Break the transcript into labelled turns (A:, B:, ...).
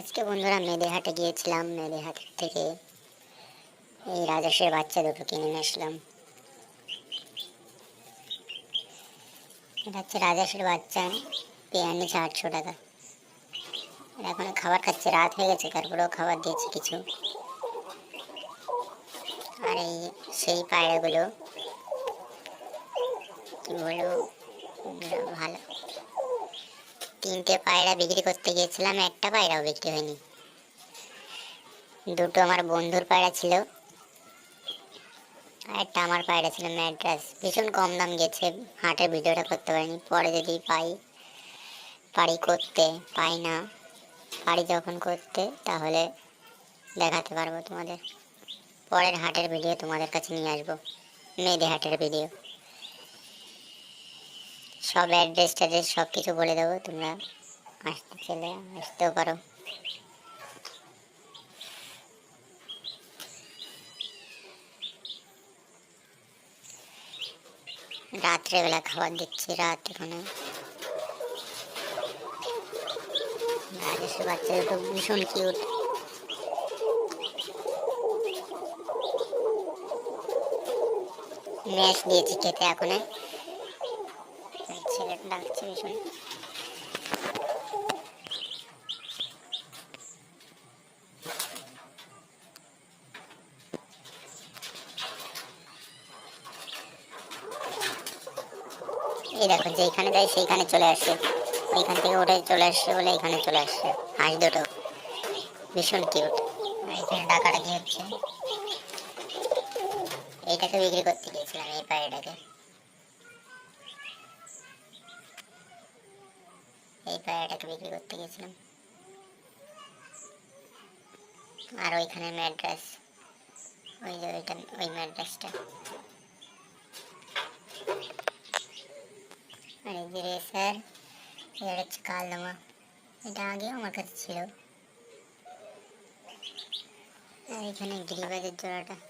A: আজকে বন্ধুরা মেয়েদেহাটে গিয়েছিলাম মেয়েদেহাট থেকে এই রাজেশের বাচ্চা দুটো কিনে নিয়ে আসলাম। এটা হচ্ছে রাজেশের বাচ্চা পেয়ার নিচ্ছে আটশো টাকা। এরা এখন খাবার খাচ্ছে, রাত হয়ে গেছে, তারপরেও খাবার দিয়েছে কিছু। আর এই সেই পায়রাগুলো, কি বলব, ভালো। তিনটে পায়রা বিক্রি করতে গিয়েছিলাম, একটা পায়রাও বিক্রি হয়নি। দুটো আমার বন্ধুর পায়রা ছিল একটা আমার পায়রা ছিল ম্যাড্রাস। ভীষণ কম দাম গেছে, হাটের ভিডিওটা করতে পারিনি। পরে যদি পাই, পারি করতে, পাই না, পারি যখন করতে, তাহলে দেখাতে পারব তোমাদের। পরের হাটের ভিডিও তোমাদের কাছে নিয়ে আসব মেয়েদের হাটের ভিডিও সব অ্যাড্রেস ট্যাড্রেস সব কিছু বলে দেবো, তোমরা আসতে চলে আসতেও পারো। রাত্রেবেলা খাবার দিচ্ছি, রাত এখানে। রাজেশের বাচ্চা দুটো ভীষণ কিউট ম্যাশ দিয়েছি খেতে এখন। ডাকছে ভীষণ এই দেখো যেখানে যাই সেইখানে চলে আসে। এইখান থেকে উঠে চলে আসছে বলে এখানে চলে আসছে হাঁস দুটো। ভীষণ কিউট। এখানে ডাকাডাকি হচ্ছে। এইটাকে বিক্রি করতে গিয়েছিলাম এই পায়রাটাকে এই পায়রাটাকে বিক্রি করতে গেছিলাম। আর ওইখানে ম্যাড্রাস। ওই যে ওইটা, ওই ম্যাড্রাসটা। আর এই যে রেসার এটা হচ্ছে কালদমা। এটা আগেও আমার কাছে ছিল। আর এখানে গিরিবাজের জোড়াটা।